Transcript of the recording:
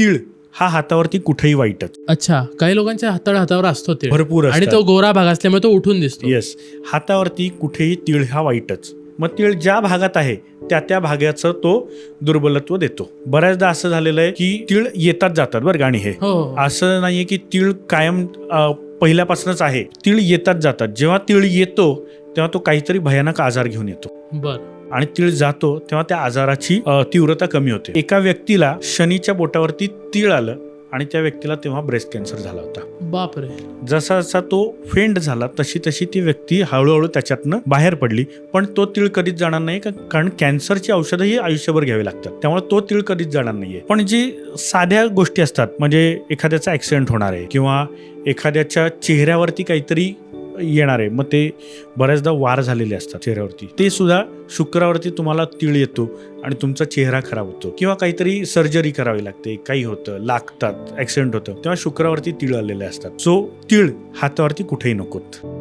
तीळ. हा हातावरती कुठेही वाईटच. अच्छा काही लोकांच्या हाताळ हातावर असतो ते भरपूर आणि असतात. तो गोरा भाग असल्यामुळे तो उठून दिसतो. येस हातावरती कुठेही तीळ हा वाईटच. मग तीळ ज्या भागात आहे त्या त्या भागाचं तो दुर्बलत्व देतो. बऱ्याचदा असं झालेलं आहे की तीळ येतात जातात बरं गाणी हे हो. हो. असं नाहीये की तीळ कायम अ, पहिल्यापासूनच आहे. तीळ येतात जातात. जेव्हा तीळ येतो तेव्हा तो काहीतरी भयानक आजार घेऊन येतो. बर. आणि तीळ जातो तेव्हा त्या आजाराची तीव्रता कमी होते. एका व्यक्तीला शनीच्या बोटावरती तीळ आलं आणि त्या व्यक्तीला तेव्हा ब्रेस्ट कॅन्सर झाला होता. बापरे. जसा जसा तो फेंड झाला तशी तशी ती व्यक्ती हळूहळू त्याच्यातनं बाहेर पडली. पण तो तीळ कधीच जाणार नाही का- कारण कॅन्सरची औषधं ही आयुष्यभर घ्यावी लागतात. त्यामुळे तो तीळ कधीच जाणार नाहीये. पण जी साध्या गोष्टी असतात म्हणजे एखाद्याचा ऍक्सिडेंट होणार आहे किंवा एखाद्याच्या चेहऱ्यावरती काहीतरी येणार आहे. मग ते बऱ्याचदा वार झालेले असतात चेहऱ्यावरती. ते सुद्धा शुक्रावरती तुम्हाला तीळ येतो आणि तुमचा चेहरा खराब होतो. किंवा काहीतरी सर्जरी करावी लागते. काही होतं लागतात ऍक्सिडेंट होतं. तेव्हा शुक्रावरती तीळ आलेले असतात. सो तीळ हातावरती कुठेही नकोत.